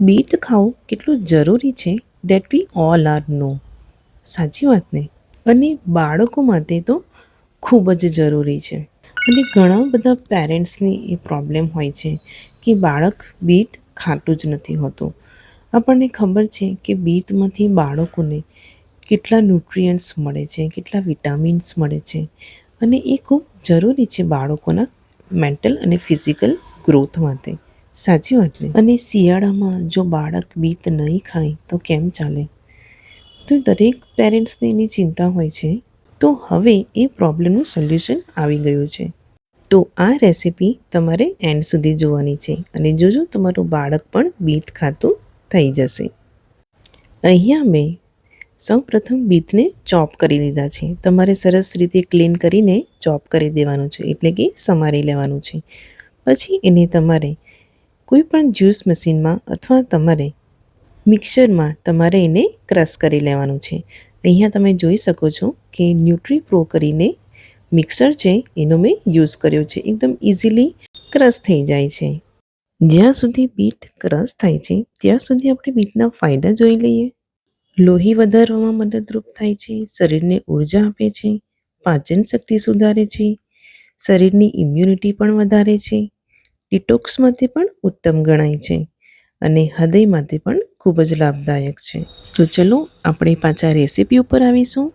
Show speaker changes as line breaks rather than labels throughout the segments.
Bit ખાવું કેટલું જરૂરી છે that we all are know સાચી વાત ને? અને બાળકો માટે તો ખૂબ જ જરૂરી છે. અને ઘણા બધા પેરેન્ટ્સની એ પ્રોબ્લેમ હોય છે કે બાળક બીટ ખાતું જ નથી હોતું. આપણને ખબર છે કે બીટમાંથી બાળકોને કેટલા ન્યુટ્રિયન્ટ્સ મળે છે, કેટલા વિટામિન્સ મળે છે અને એ ખૂબ જરૂરી છે બાળકોના મેન્ટલ અને ફિઝિકલ ગ્રોથ માટે. સાચી વાત ને? અને શિયાળામાં જો બાળક બીત નહીં ખાય, તો કેમ ચાલે? તો દરેક પેરેન્ટ્સને એની ચિંતા હોય છે. તો હવે એ પ્રોબ્લેમનું સોલ્યુશન આવી ગયું છે. તો આ રેસિપી તમારે એન્ડ સુધી જોવાની છે અને જોજો તમારું બાળક પણ બીત ખાતું થઈ જશે. અહીંયા મેં સૌપ્રથમ બીટને ચોપ કરી દીધા છે. તમારે સરસ રીતે ક્લીન કરીને ચોપ કરી દેવાનું છે, એટલે કે સમારી લેવાનું છે. પછી એને તમારે કોઈ પણ જ્યુસ મશીનમાં અથવા તમારે મિક્સરમાં તમારે એને ક્રશ કરી લેવાનું છે. અહીંયા તમે જોઈ શકો છો કે ન્યુટ્રી પ્રો કરીને મિક્સર છે, એનો મેં યુઝ કર્યો છે. એકદમ ઇઝીલી ક્રશ થઈ જાય છે. જ્યાં સુધી બીટ ક્રશ થાય છે, ત્યાં સુધી આપણે બીટના ફાયદા જોઈ લઈએ. લોહી વધારવામાં મદદરૂપ થાય છે, શરીરને ઊર્જા આપે છે, પાચન શક્તિ સુધારે છે, શરીરની ઇમ્યુનિટી પણ વધારે છે. ડિટોક્સ માટે પણ ઉત્તમ ગણાય છે અને હૃદય માટે પણ ખૂબ જ લાભદાયક છે. તો ચલો આપણે પાછા રેસીપી ઉપર આવીશું.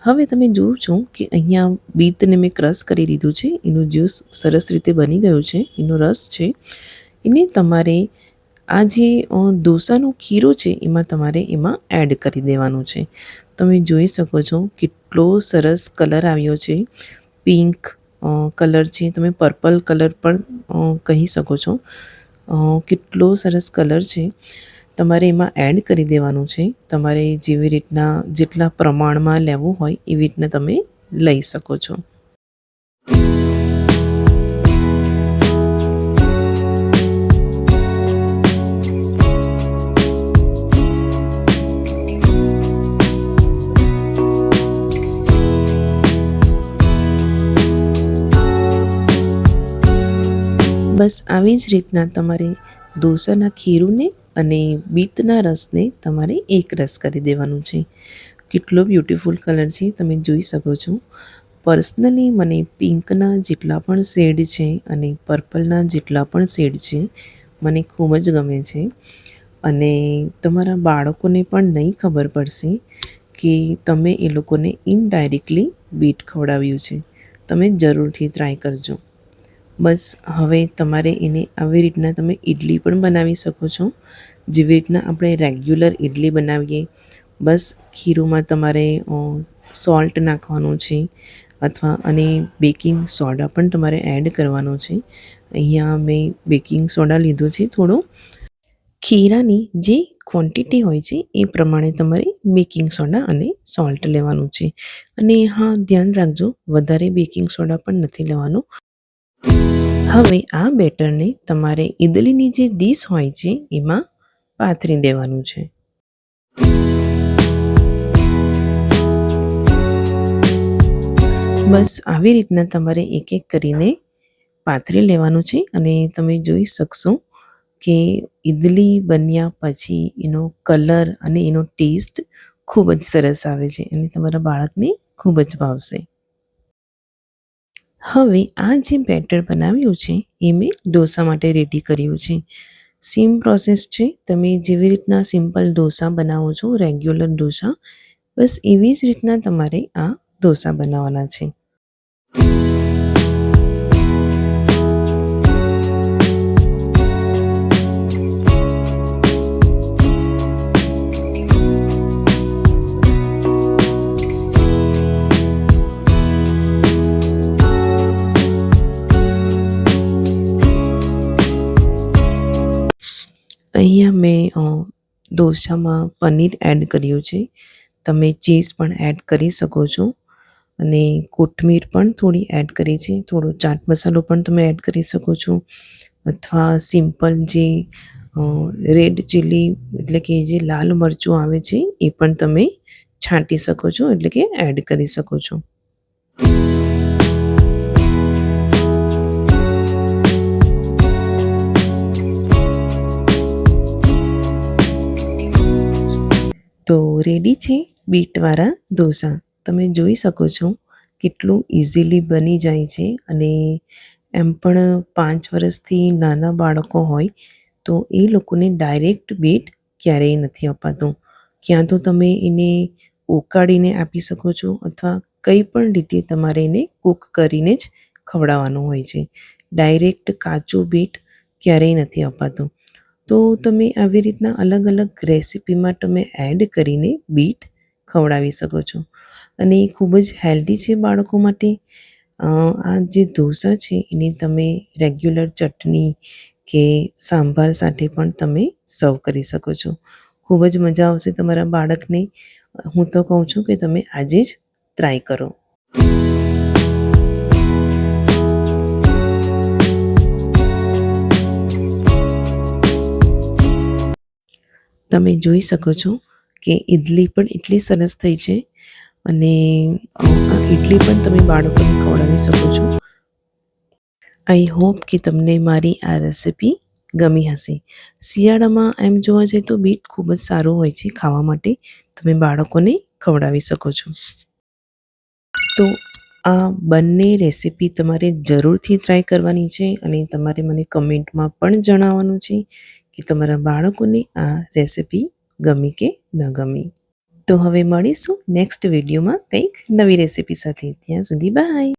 હવે તમે જુઓ છો કે અહીંયા બીટને મેં ક્રશ કરી દીધું છે. એનું જ્યુસ સરસ રીતે બની ગયું છે. એનો રસ છે. એને તમારે આ જે ઢોસાનો ખીરો છે એમાં તમારે એમાં એડ કરી દેવાનું છે. તમે જોઈ શકો છો કેટલો સરસ કલર આવ્યો છે. પિંક કલર છે, તમે પર્પલ કલર પણ કહી શકો છો. કેટલો સરસ કલર છે. તમારે એમાં એડ કરી દેવાનું છે. તમારે જેવી રીતના જેટલા પ્રમાણમાં લેવું હોય એવી રીતના તમે લઈ શકો છો. બસ આવી જ રીતના તમારે ઢોસાના ખીરુંને અને બીટના રસને તમારે એક રસ કરી દેવાનું છે. કેટલો બ્યુટીફુલ કલર છે, તમે જોઈ શકો છો. પર્સનલી મને પિંકના જેટલા પણ શેડ છે અને પર્પલના જેટલા પણ શેડ છે, મને ખૂબ જ ગમે છે. અને તમારા બાળકોને પણ નહીં ખબર પડશે કે તમે એ લોકોને ઇનડાયરેક્ટલી બીટ ખવડાવ્યું છે. તમે જરૂરથી ટ્રાય કરજો. બસ હવે તમારે એને આવી રીતના તમે ઇડલી પણ બનાવી શકો છો. જેવી રીતના આપણે રેગ્યુલર ઇડલી બનાવીએ, બસ ખીરુંમાં તમારે સોલ્ટ નાખવાનું છે અથવા અને બેકિંગ સોડા પણ તમારે એડ કરવાનો છે. અહીંયા મેં બેકિંગ સોડા લીધો છે થોડો. ખીરાની જે ક્વોન્ટિટી હોય છે એ પ્રમાણે તમારે બેકિંગ સોડા અને સોલ્ટ લેવાનું છે. અને હા, ધ્યાન રાખજો, વધારે બેકિંગ સોડા પણ નથી લેવાનું. હવે આ બેટરને તમારે ઈડલીની જે ડીશ હોય છે, એમાં પાથરી દેવાનું છે. બસ આવી રીતના તમારે એક એક કરીને પાથરી લેવાનું છે અને તમે જોઈ શકશો કે ઈડલી બન્યા પછી એનો કલર અને એનો ટેસ્ટ ખૂબ જ સરસ આવે છે અને તમારા બાળકને ખૂબ જ ભાવશે. હવે આ જે બેટર બનાવ્યું છે, એ મેં ઢોસા માટે રેડી કર્યું છે. સેમ પ્રોસેસ છે, તમે જેવી રીતના સિમ્પલ ઢોસા બનાવો છો રેગ્યુલર ઢોસા બસ એવી જ રીતના તમારે આ ઢોસા બનાવવાના છે. ઢોસામાં પનીર એડ કર્યું છે. તમે ચીઝ પણ એડ કરી શકો છો. અને કોથમીર પણ થોડી એડ કરી છે. થોડો ચાટ મસાલો પણ તમે એડ કરી શકો છો. અથવા સિમ્પલ જે રેડ ચીલી એટલે કે જે લાલ મરચું આવે છે, એ પણ તમે છાંટી શકો છો. એટલે કે એડ કરી શકો છો. તો રેડી છે બીટવાળા ઢોસા. તમે જોઈ શકો છો કેટલું ઇઝીલી બની જાય છે અને એમ પણ પાંચ વર્ષથી નાના બાળકો હોય તો એ લોકોને ડાયરેક્ટ બીટ ક્યારેય નથી અપાતું. ક્યાં તો તમે એને ઉકાળીને આપી શકો છો અથવા કંઈ પણ રીતે તમારે એને કૂક કરીને જ ખવડાવવાનું હોય છે. ડાયરેક્ટ કાચું બીટ ક્યારેય નથી અપાતું. તો તમે આવી રીતના અલગ અલગ રેસીપીમાં તમે એડ કરીને બીટ ખવડાવી શકો છો. અને એ ખૂબ જ હેલ્ધી છે બાળકો માટે. આ જે ઢોસા છે, એને તમે રેગ્યુલર ચટણી કે સાંભાર સાથે પણ તમે સર્વ કરી શકો છો. ખૂબ જ મજા આવશે તમારા બાળકને. હું તો કહું છું કે તમે આજે જ ટ્રાય કરો. તમે જોઈ શકો છો કે ઇડલી પણ એટલી સરસ થઈ છે અને આ ઇડલી પણ તમે બાળકોને ખવડાવી શકો છો. આઈ હોપ કે તમને મારી આ રેસિપી ગમી હશે. શિયાળામાં એમ જોવા જઈએ તો બીટ ખૂબ જ સારું હોય છે ખાવા માટે. તમે બાળકોને ખવડાવી શકો છો. તો આ બંને રેસીપી તમારે જરૂરથી ટ્રાય કરવાની છે અને તમારે મને કમેન્ટમાં પણ જણાવવાનું છે કે તમારા બાળકોને આ રેસીપી ગમી કે ન ગમી. તો હવે મળીશું નેક્સ્ટ વિડીયોમાં કંઈક નવી રેસીપી સાથે. ત્યાં સુધી બાય